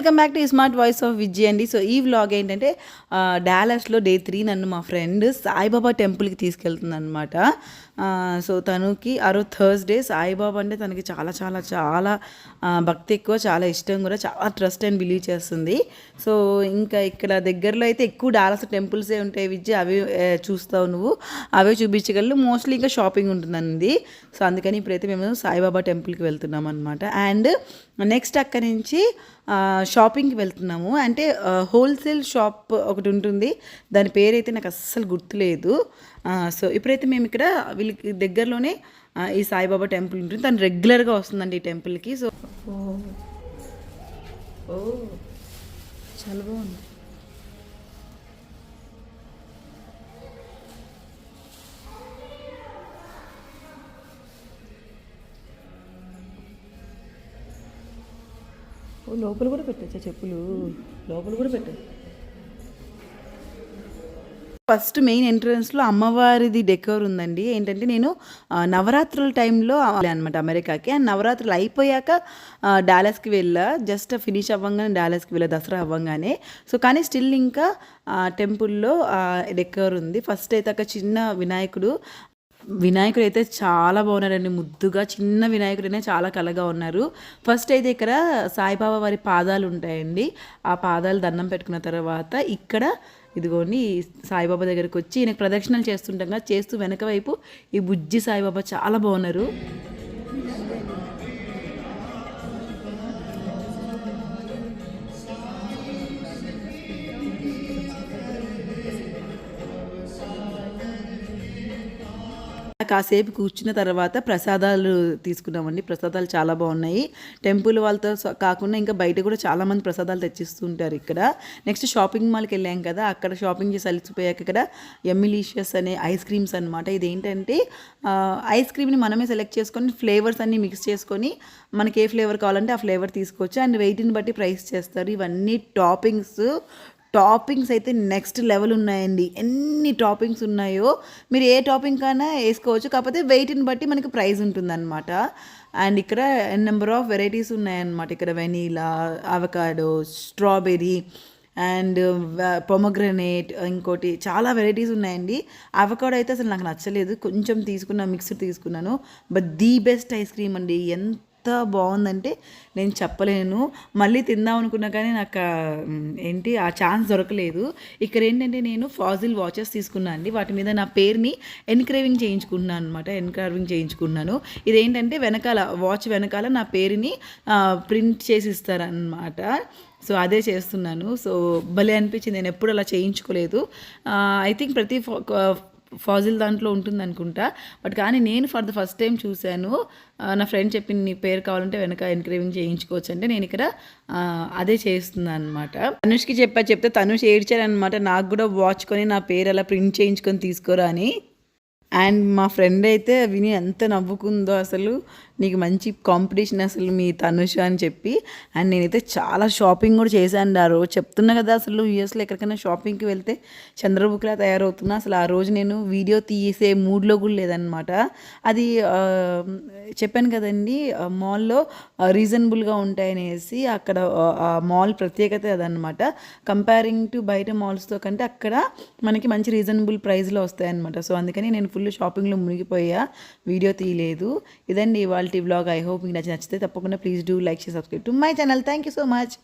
Welcome back to smart voice of Vijay అండి. So ఈ vlog ఏంటంటే డాలస్లో డే త్రీ నన్ను మా ఫ్రెండ్ సాయిబాబా టెంపుల్కి తీసుకెళ్తుంది అనమాట సో తనకి ఆ రోజు థర్స్డే. సాయిబాబా అంటే తనకి చాలా చాలా చాలా భక్తి ఎక్కువ చాలా ఇష్టం కూడా చాలా ట్రస్ట్ అండ్ బిలీవ్ చేస్తుంది. సో ఇంకా ఇక్కడ దగ్గరలో అయితే ఎక్కువ డాలస్ టెంపుల్సే ఉంటాయి విజయ్. అవి చూస్తావు నువ్వు. అవే చూపించగలరు. మోస్ట్లీ ఇంకా షాపింగ్ ఉంటుందండి. సో అందుకని ఇప్పుడైతే మేము సాయిబాబా టెంపుల్కి వెళ్తున్నాం అనమాట అండ్ నెక్స్ట్ అక్కడి నుంచి షాపింగ్కి వెళ్తున్నాము. అంటే హోల్సేల్ షాప్ ఒకటి ఉంటుంది. దాని పేరైతే నాకు అస్సలు గుర్తులేదు. సో ఇప్పుడైతే మేము ఇక్కడ వీళ్ళకి దగ్గరలోనే ఈ సాయిబాబా టెంపుల్ ఉంటుంది. తను రెగ్యులర్గా వస్తుందండి ఈ టెంపుల్కి. సో ఓ. చాలా బాగుంది. లోపల కూడా పెట్టచ్చా చెప్పులు. లోపల కూడా పెట్టచ్చు ఫస్ట్ మెయిన్ ఎంట్రన్స్లో అమ్మవారిది డెకోర్ ఉందండి. ఏంటంటే నేను నవరాత్రుల టైంలో అనమాట అమెరికాకి. అండ్ నవరాత్రులు అయిపోయాక డాలస్కి వెళ్ళా. జస్ట్ ఫినిష్ అవ్వగానే డాలస్కి వెళ్ళా దసరా అవ్వగానే. సో కానీ స్టిల్ ఇంకా టెంపుల్లో డెకోర్ ఉంది. ఫస్ట్ అయితే ఒక చిన్న వినాయకుడు వినాయకుడు అయితే చాలా బాగున్నారండి ముద్దుగా చిన్న వినాయకుడైనా చాలా కలగా ఉన్నారు. ఫస్ట్ అయితే ఇక్కడ సాయిబాబా వారి పాదాలు ఉంటాయండి. ఆ పాదాలు దండం పెట్టుకున్న తర్వాత ఇక్కడ ఇదిగోండి సాయిబాబా దగ్గరికి వచ్చి ఈయన ప్రదక్షిణలు చేస్తుంటాం చేస్తూ వెనక వైపు ఈ బుజ్జి సాయిబాబా చాలా బాగున్నారు. కాసేపు కూర్చున్న తర్వాత ప్రసాదాలు తీసుకున్నామండి. ప్రసాదాలు చాలా బాగున్నాయి. టెంపుల్ వాళ్ళతో కాకుండా ఇంకా బయట కూడా చాలామంది ప్రసాదాలు తెచ్చిస్తుంటారు ఇక్కడ. నెక్స్ట్ షాపింగ్ మాల్కి వెళ్ళాం కదా అక్కడ షాపింగ్ చేసి అలిసిపోయాక ఇక్కడ ఎమ్మిలీషియస్ అనే ఐస్ క్రీమ్స్ అనమాట ఇది ఏంటంటే ఐస్ క్రీమ్ని మనమే సెలెక్ట్ చేసుకొని ఫ్లేవర్స్ అన్ని మిక్స్ చేసుకొని మనకి ఏ ఫ్లేవర్ కావాలంటే ఆ ఫ్లేవర్ తీసుకోవచ్చు. అండ్ వెయిట్ని బట్టి ప్రైస్ చేస్తారు. ఇవన్నీ టాపింగ్స్ టాపింగ్స్ అయితే నెక్స్ట్ లెవెల్ ఉన్నాయండి. ఎన్ని టాపింగ్స్ ఉన్నాయో మీరు ఏ టాపింగ్ కైనా వేసుకోవచ్చు. కాకపోతే వెయిట్ని బట్టి మనకి ప్రైస్ ఉంటుందన్నమాట. అండ్ ఇక్కడ నెంబర్ ఆఫ్ వెరైటీస్ ఉన్నాయన్నమాట. ఇక్కడ vanilla avocado strawberry and pomegranate ఇంకోటి చాలా వెరైటీస్ ఉన్నాయండి. అవకాడో అయితే అసలు నాకు నచ్చలేదు. కొంచెం తీసుకున్నా మిక్స్డ్ తీసుకున్నాను. But the best ice cream అండి. ఎంత ఎంత బాగుందంటే నేను చెప్పలేను. మళ్ళీ తిందాం అనుకున్నా కానీ నాకు ఏంటి ఆ ఛాన్స్ దొరకలేదు. ఇక్కడ ఏంటంటే నేను ఫాజిల్ వాచెస్ తీసుకున్నాను అండి. వాటి మీద నా పేరుని ఎన్క్రేవింగ్ చేయించుకున్నాను అనమాట ఎన్క్రావింగ్ చేయించుకున్నాను ఇదేంటంటే వెనకాల వాచ్ వెనకాల నా పేరుని ప్రింట్ చేసి ఇస్తారనమాట సో అదే చేస్తున్నాను. సో భలే అనిపించింది. నేను ఎప్పుడు అలా చేయించుకోలేదు. ఐ థింక్ ప్రతి ఫాజిల్ దాంట్లో ఉంటుంది అనుకుంటా బట్ కానీ నేను ఫర్ ద ఫస్ట్ టైం చూశాను. నా ఫ్రెండ్ చెప్పింది నీ పేరు కావాలంటే వెనక ఎన్క్రేవింగ్ చేయించుకోవచ్చు అంటే నేను ఇక్కడ అదే చేస్తున్నాను అనమాట తనుష్కి చెప్పా చెప్తే తనుష్ ఏడ్చారనమాట నాకు కూడా వాచ్ కొని నా పేరు అలా ప్రింట్ చేయించుకొని తీసుకోరా అని. అండ్ మా ఫ్రెండ్ అయితే విని ఎంత నవ్వుకుందో అసలు. నీకు మంచి కాంపిటీషన్ అసలు మీ తనుష అని చెప్పి. అండ్ నేనైతే చాలా షాపింగ్ కూడా చేశాను ఆ రోజు. చెప్తున్నా కదా అసలు యూఎస్లో ఎక్కడికైనా షాపింగ్కి వెళ్తే చంద్రబుక్లా తయారవుతున్నా. అసలు ఆ రోజు నేను వీడియో తీసే మూడ్లో కూడా లేదనమాట అది చెప్పాను కదండి మాల్లో రీజనబుల్గా ఉంటాయనేసి అక్కడ ఆ మాల్ ప్రత్యేకత అదనమాట కంపేరింగ్ టు బయట మాల్స్తో కంటే అక్కడ మనకి మంచి రీజనబుల్ ప్రైస్లో వస్తాయన్నమాట. సో అందుకని నేను ఫుల్ షాపింగ్లో మునిగిపోయా. వీడియో తీయలేదు. ఇదండి ఇవాళ క్వాలిటీ వ్లాగ్ ఐ హోప్ మీకు నచ్చి నచ్చితే తప్పకుండా please do like share subscribe to my channel thank you so much